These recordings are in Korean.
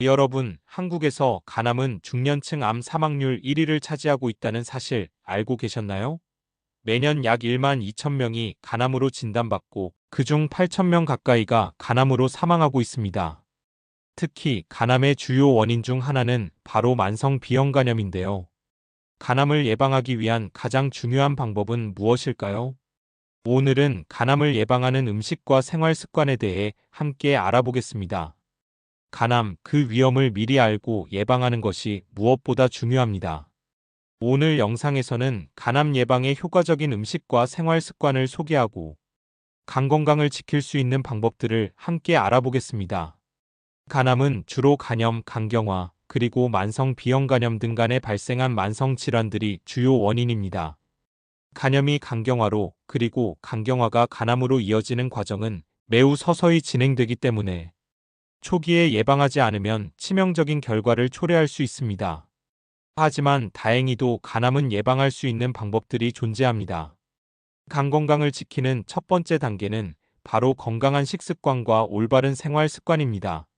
여러분, 한국에서 간암은 중년층 암 사망률 1위를 차지하고 있다는 사실 알고 계셨나요? 매년 약 1만 2천 명이 간암으로 진단받고 그중 8천 명 가까이가 간암으로 사망하고 있습니다. 특히 간암의 주요 원인 중 하나는 바로 만성 비형 간염인데요. 간암을 예방하기 위한 가장 중요한 방법은 무엇일까요? 오늘은 간암을 예방하는 음식과 생활 습관에 대해 함께 알아보겠습니다. 간암, 그 위험을 미리 알고 예방하는 것이 무엇보다 중요합니다. 오늘 영상에서는 간암 예방에 효과적인 음식과 생활 습관을 소개하고 간 건강을 지킬 수 있는 방법들을 함께 알아보겠습니다. 간암은 주로 간염, 간경화, 그리고 만성 비형 간염 등 간에 발생한 만성 질환들이 주요 원인입니다. 간염이 간경화로 그리고 간경화가 간암으로 이어지는 과정은 매우 서서히 진행되기 때문에 초기에 예방하지 않으면 치명적인 결과를 초래할 수 있습니다. 하지만 다행히도 간암은 예방할 수 있는 방법들이 존재합니다. 간 건강을 지키는 첫 번째 단계는 바로 건강한 식습관과 올바른 생활 습관입니다.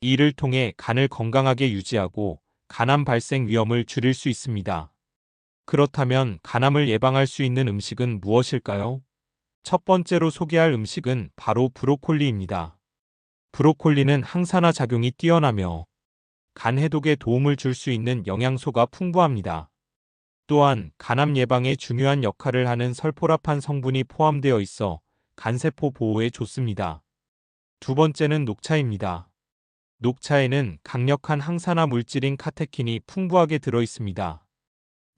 이를 통해 간을 건강하게 유지하고 간암 발생 위험을 줄일 수 있습니다. 그렇다면 간암을 예방할 수 있는 음식은 무엇일까요? 첫 번째로 소개할 음식은 바로 브로콜리입니다. 브로콜리는 항산화 작용이 뛰어나며 간 해독에 도움을 줄 수 있는 영양소가 풍부합니다. 또한 간암 예방에 중요한 역할을 하는 설포라판 성분이 포함되어 있어 간세포 보호에 좋습니다. 두 번째는 녹차입니다. 녹차에는 강력한 항산화 물질인 카테킨이 풍부하게 들어 있습니다.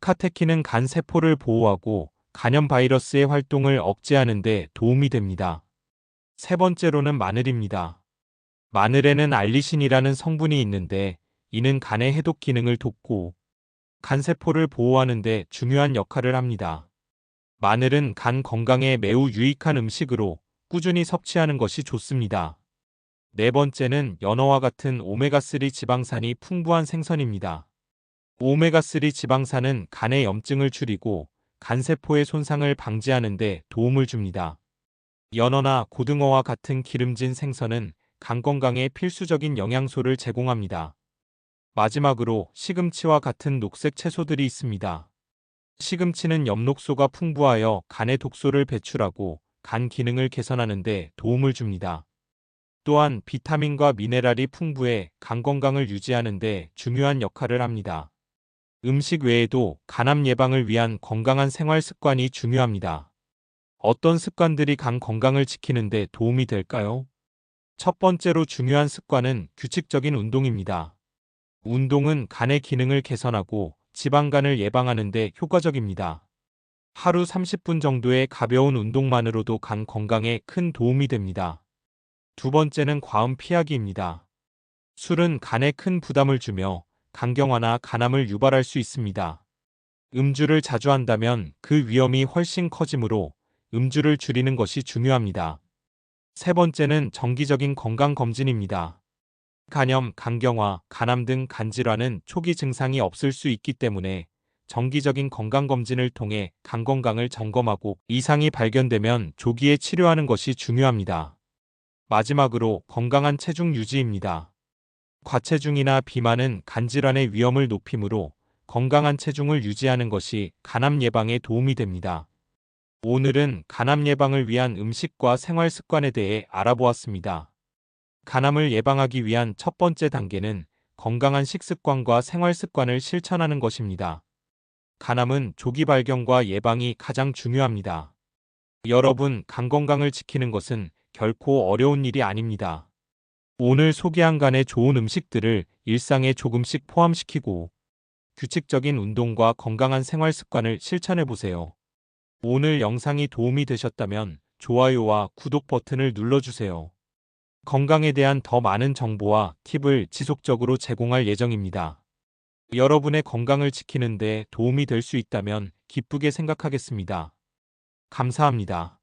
카테킨은 간 세포를 보호하고 간염 바이러스의 활동을 억제하는 데 도움이 됩니다. 세 번째로는 마늘입니다. 마늘에는 알리신이라는 성분이 있는데 이는 간의 해독 기능을 돕고 간 세포를 보호하는 데 중요한 역할을 합니다. 마늘은 간 건강에 매우 유익한 음식으로 꾸준히 섭취하는 것이 좋습니다. 네 번째는 연어와 같은 오메가3 지방산이 풍부한 생선입니다. 오메가3 지방산은 간의 염증을 줄이고 간세포의 손상을 방지하는 데 도움을 줍니다. 연어나 고등어와 같은 기름진 생선은 간 건강에 필수적인 영양소를 제공합니다. 마지막으로 시금치와 같은 녹색 채소들이 있습니다. 시금치는 엽록소가 풍부하여 간의 독소를 배출하고 간 기능을 개선하는 데 도움을 줍니다. 또한 비타민과 미네랄이 풍부해 간 건강을 유지하는 데 중요한 역할을 합니다. 음식 외에도 간암 예방을 위한 건강한 생활 습관이 중요합니다. 어떤 습관들이 간 건강을 지키는 데 도움이 될까요? 첫 번째로 중요한 습관은 규칙적인 운동입니다. 운동은 간의 기능을 개선하고 지방간을 예방하는 데 효과적입니다. 하루 30분 정도의 가벼운 운동만으로도 간 건강에 큰 도움이 됩니다. 두 번째는 과음 피하기입니다. 술은 간에 큰 부담을 주며 간경화나 간암을 유발할 수 있습니다. 음주를 자주 한다면 그 위험이 훨씬 커지므로 음주를 줄이는 것이 중요합니다. 세 번째는 정기적인 건강검진입니다. 간염, 간경화, 간암 등 간질환은 초기 증상이 없을 수 있기 때문에 정기적인 건강검진을 통해 간 건강을 점검하고 이상이 발견되면 조기에 치료하는 것이 중요합니다. 마지막으로 건강한 체중 유지입니다. 과체중이나 비만은 간질환의 위험을 높이므로 건강한 체중을 유지하는 것이 간암 예방에 도움이 됩니다. 오늘은 간암 예방을 위한 음식과 생활 습관에 대해 알아보았습니다. 간암을 예방하기 위한 첫 번째 단계는 건강한 식습관과 생활 습관을 실천하는 것입니다. 간암은 조기 발견과 예방이 가장 중요합니다. 여러분, 간 건강을 지키는 것은 결코 어려운 일이 아닙니다. 오늘 소개한 간의 좋은 음식들을 일상에 조금씩 포함시키고 규칙적인 운동과 건강한 생활 습관을 실천해 보세요. 오늘 영상이 도움이 되셨다면 좋아요와 구독 버튼을 눌러주세요. 건강에 대한 더 많은 정보와 팁을 지속적으로 제공할 예정입니다. 여러분의 건강을 지키는데 도움이 될 수 있다면 기쁘게 생각하겠습니다. 감사합니다.